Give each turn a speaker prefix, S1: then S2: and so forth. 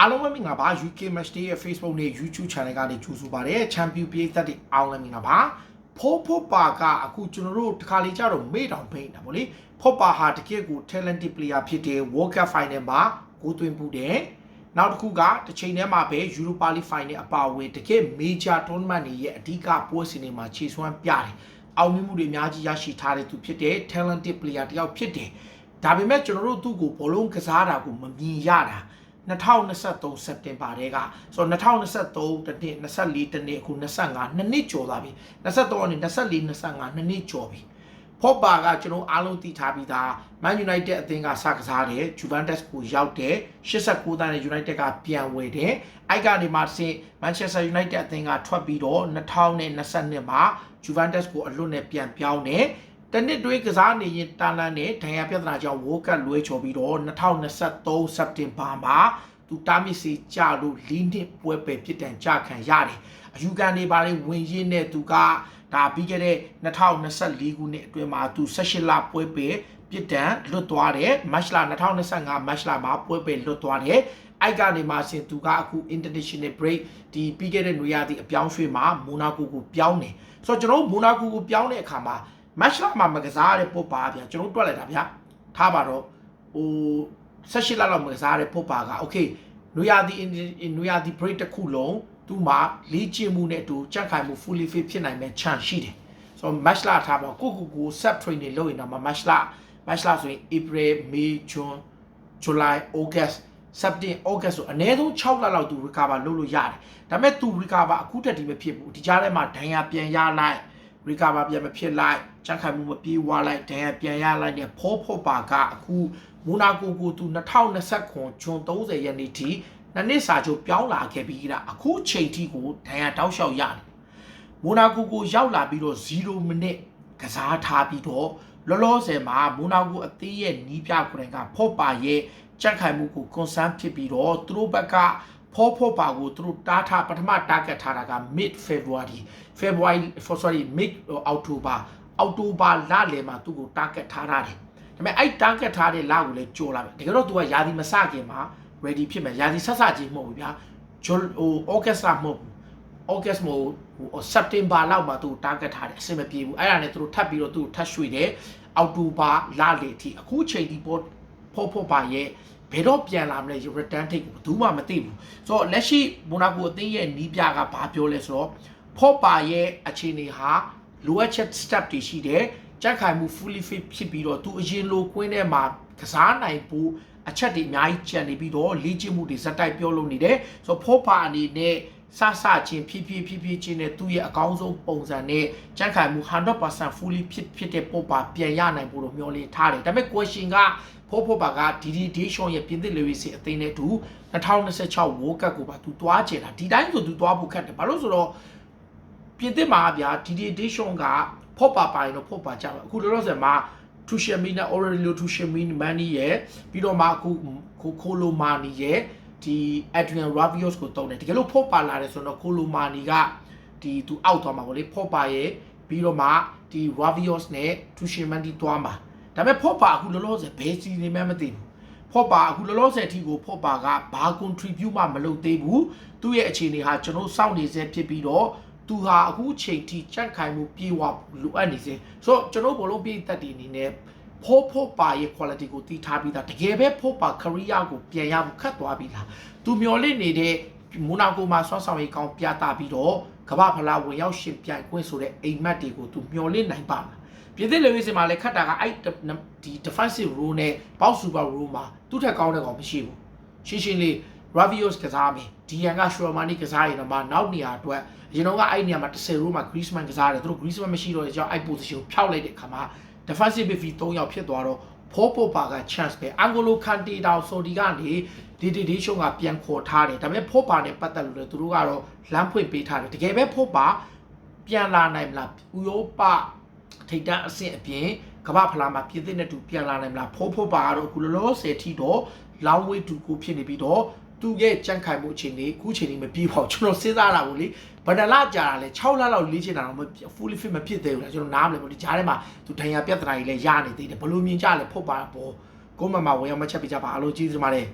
S1: အားလုံးပဲမင်္ဂလာပါ UK Match Day ရဲ့ Facebook နဲ့ YouTube Channel ကနေကြိုဆိုပါရစေ။ Champion ပြည်သက်တွေအားလုံးမင်္ဂလာပါ။ဖိုးဖိုးပါကအခုကျွန်တော်တို့တစ်ခါလေးကြတော့မေ့တောင်ဖိနေတာဗောလေ။ဖိုးပါဟာတကယ့်ကို talented player ဖြစ်တဲ့ World Cup Final မှာဂိုးသွင်းမှုတယ်။နောက်တစ်ခုကတစ်ချိန်တည်းမှာပဲ Europa League Final အပါအဝင်တကယ့် major tournament တွေရဲ့အဓိကပွဲစဉ်တွေမှာခြေစွမ်းပြတယ်။အောင်မြင်မှုတွေအများကြီးရရှိထားတဲ့သူဖြစ်တဲ့ talented player တစ်ယောက်ဖြစ်တယ်။ဒါပေမဲ့ကျွန်တော်တို့သူ့ကိုဘောလုံးကစားတာကိုမမြင်ရတာ။ 2023စက်တင်ဘာတည်းကဆိုတော့2023တနှစ်24တနှစ်အခု25နှစ်နှစ်ကျော်သွားပြီ23ကနေ24 25နှစ်နှစ်ကျော်ပြီဖော့ပါကကျွန်တော်အားလုံးသိထားပြီးသား Man United အသင်းကစကစားတယ် Juventus ကိုရောက်တယ်89တန်းနဲ့ United ကပြန်ဝယ်တယ်အဲ့ကနေမှဆင့် Manchester United အသင်းကထွက်ပြီးတော့2022မှာ Juventus ကိုအလွတ်နဲ့ပြန်ပြောင်းတယ် တနစ်တွဲကစားနေရင်တာလန်နဲ့ဒဏ်ရာပြဿနာကြောင့်ဝိုးကတ်လွဲချော်ပြီးတော့2023စက်တင်ဘာမှာသူတားမြစ်စီကြလို့လင်းနှစ်ပွဲပဲပြစ်ဒဏ်ကြခံရတယ်အယူခံတွေပါလေဝင်ရင်းနဲ့သူကဒါပြီးခဲ့တဲ့2024ခုနှစ်အတွင်းမှာသူ18လပွဲပဲပြစ်ဒဏ်လွတ်သွားတယ်မတ်လ2025မတ်လမှာပွဲပဲလွတ်သွားတယ်အိုက်ကနေမှဆင်သူကအခု international break ဒီပြီးခဲ့တဲ့နွေရာသီအပြောင်းရွှေ့မှာမိုနာကိုကိုပြောင်းတယ်ဆိုတော့ကျွန်တော်မိုနာကိုကိုပြောင်းတဲ့အခါမှာ မတ်လမှာမကစားရတဲ့ပုတ်ပါဗျာကျွန်တော်တွက်လိုက်တာဗျာထားပါတော့ဟို16လလောက်မကစားရတဲ့ပုတ်ပါကโอเคနွေရာသီနွေရာသီ break တစ်ခုလုံးသူ့မှာလေ့ကျင့်မှုနဲ့အတူကြက်ခိုင်မှု fully fit ဖြစ်နိုင်မဲ့ chance ရှိတယ်ဆိုတော့ match လာထားပါကိုကိုကို set training လုပ်ရင်တော့ match လာ match လာဆိုရင် April May June July August September August ဆိုအနည်းဆုံး6လလောက်သူ recover လုပ်လို့ရတယ်ဒါပေမဲ့သူ recover အခုတက်ဒီမဖြစ်ဘူးဒီကြားထဲမှာဒဏ်ရာပြန်ရလိုက် recover ပြန်မဖြစ်လိုက်ကြက်ခိုင်မှုမပြေးဝါလိုက်ဒဏ်ရာပြန်ရလိုက်နဲ့ဖောဖို့ပါကအခုမိုနာကိုကိုသူ2020ခွန်ဂျွန်30ရက်နေ့ထိနှစ်နှစ်စာချုပ်ပြောင်းလာခဲ့ပြီးတာအခုချိန်ထိကိုဒဏ်ရာတောက်လျှောက်ရတယ်မိုနာကိုကိုရောက်လာပြီးတော့0မိနစ်ကစားထားပြီးတော့လောလောဆယ်မှာမိုနာကိုအသေးရဲ့နီးပြကိုယ်တိုင်ကဖော့ပါရဲ့ကြက်ခိုင်မှုကို concern ဖြစ်ပြီးတော့သူတို့ဘက်က ဖောဖောပါကိုသူတို့တားထားပထမ target ထားတာက mid February February for sorry mid October October လလယ်မှာသူ့ကို target ထားထားတယ်ဒါပေမဲ့အဲ့ target ထားတဲ့လကိုလည်းကြော်လာပြီတကယ်တော့ तू ကယာဒီမစခင်မှာ ready ဖြစ်မယ်ယာဒီဆက်စချင်းမဟုတ်ဘူးဗျာဂျွန်ဟို August လမဟုတ်ဘူး August မဟုတ်ဟို September လောက်မှာသူ့ target ထားတယ်အဆင်မပြေဘူးအဲ့ဒါနဲ့သူတို့ထပ်ပြီးတော့သူ့ထပ်ရွှေ့တယ် October လလေအထိအခုချိန်ဒီပေါ်ဖောဖောပါရဲ့ ဘယ်တော့ပြန်လာမလဲ return take ကိုဘယ်သူမှမသိဘူးဆိုတော့လက်ရှိမိုနာကိုအသင်းရဲ့နီးပြကဘာပြောလဲဆိုတော့ဖောပါရဲ့အခြေအနေဟာလိုအပ်ချက် step တွေရှိတယ်ကြက်ခိုင်မှု fully fit ဖြစ်ပြီးတော့သူအရင်လိုကွင်းထဲမှာကစားနိုင်ဖို့အချက်တွေအများကြီးကျန်နေပြီးတော့လေ့ကျင့်မှုတွေဇက်တိုက်ပြောလို့နေတယ်ဆိုတော့ဖောပါအနေနဲ့စစချင်းဖြည်းဖြည်းဖြည်းဖြည်းချင်းနဲ့သူ့ရဲ့အကောင်းဆုံးပုံစံနဲ့ကြက်ခိုင်မှု100% fully fit ဖြစ်တဲ့ပုံပါပြန်ရနိုင်ဖို့လို့မျှော်လင့်ထားတယ်ဒါပေမဲ့ question က ဖိုးဖိုးပါကဒီဒီဒေးရှော့ရဲ့ပြင်သစ်လေဝီစီအသင်းနဲ့တူ2026 World Cup ကိုပါသူသွားကျင်တာဒီတိုင်းဆိုသူသွားဖို့ခက်တယ်ဘာလို့ဆိုတော့ပြင်သစ်မှာဗျာဒီဒီဒေးရှော့ကဖော့ပါပါရင်တော့ဖော့ပါကြပါအခုလောလောဆယ်မှာထူရှယ်မီနာအော်ရီလိုထူရှယ်မီမန်နီရဲ့ပြီးတော့မှအခုကိုခိုလိုမာနီရဲ့ဒီအက်ဒရီယန်ရာဗီယော့စ်ကိုတုံးတယ်တကယ်လို့ဖော့ပါလာတယ်ဆိုတော့ကိုလိုမာနီကဒီသူအောက်သွားမှာဗောလေဖော့ပါရဲ့ပြီးတော့မှဒီရာဗီယော့စ်နဲ့ထူရှယ်မန်ဒီသွားမှာ ဒါပေမဲ့ဖော့ပါအခုလောလောဆယ်ဘယ်စီနေမှမသိဘူးဖော့ပါအခုလောလောဆယ်အထိကိုဖော့ပါကဘာ contribute မှမလုပ်သေးဘူးသူ့ရဲ့အခြေအနေဟာကျွန်တော်စောင့်နေစေဖြစ်ပြီးတော့သူဟာအခုချိန်ထိကြက်ခိုင်မှုပြေဝလိုအပ်နေစေဆိုတော့ကျွန်တော်ဘလုံးပြေးတက်တည်အနေနဲ့ဖိုးဖိုးပါရဲ့ quality ကိုတီးထားပြီးသားတကယ်ပဲဖိုးပါ career ကိုပြန်ရဖို့ခတ်သွားပြီလားသူမျော်လင့်နေတဲ့မိုနာကိုမှာဆွမ်းဆောင်ရေးကောင်းပြတာပြီးတော့ကမ္ဘာဖလားဝင်ရောက်ရှင်ပြိုင်ခွင့်ဆိုတဲ့အိမ်မက်တွေကိုသူမျော်လင့်နိုင်ပါလား ပြည်သစ်လေဝိစင်မှာလည်းခတ်တာကအဲ့ဒီ defensive role နဲ့ box super role မှာသူ့ထက်ကောင်းတဲ့ကောင်မရှိဘူးရှင်းရှင်းလေး Ravios ကစားမယ်ဒီယန်က Shurmani ကစားရင်တော့မှနောက်နေရာအတွက်အရင်တော့ကအဲ့နေရာမှာ10 row မှာ Griezmann ကစားတယ်သူတို့ Griezmann မရှိတော့တဲ့ကြောင့်အဲ့ position ကိုဖျောက်လိုက်တဲ့အခါမှာ defensive midfield 3ယောက်ဖြစ်သွားတော့ဖောပိုပါက chance ပဲအန်ဂိုလိုကန်တီတောင်ဆိုဒီကနေဒီဒီဒီရှုံးကပြန်ခေါ်ထားတယ်ဒါပေမဲ့ဖောပါနဲ့ပတ်သက်လို့လည်းသူတို့ကတော့လမ်းဖွင့်ပေးထားတယ်တကယ်ပဲဖောပါပြန်လာနိုင်မလားဥရောပ ထိပ်တန်းအဆင့်အပြင်ကမ္ဘာဖလားမှာပြည်သစ်နဲ့တူပြန်လာနိုင်မလားဖိုးဖိုးပါကတော့အခုလောလောဆယ်ထိတော့လောင်းဝေးတူကိုဖြစ်နေပြီးတော့သူရဲ့ကြန့်ခိုင်မှုအချိန်လေးအခုချိန်လေးမပြီးပါဘူးကျွန်တော်စဉ်းစားတာကိုလေဗဒလာကြာတာလဲ6လလောက်လေ့ကျင့်တာတော့ fully fit မဖြစ်သေးဘူးလားကျွန်တော်နားမလဲပေါ့ဒီကြားထဲမှာသူဒဏ်ရာပြဿနာကြီးလဲရနေသေးတယ်ဘလို့မြင်ကြလဲဖုတ်ပါပေါ့ကိုမမဝင်အောင်မချက်ပြကြပါအလိုကြီးစမားတယ်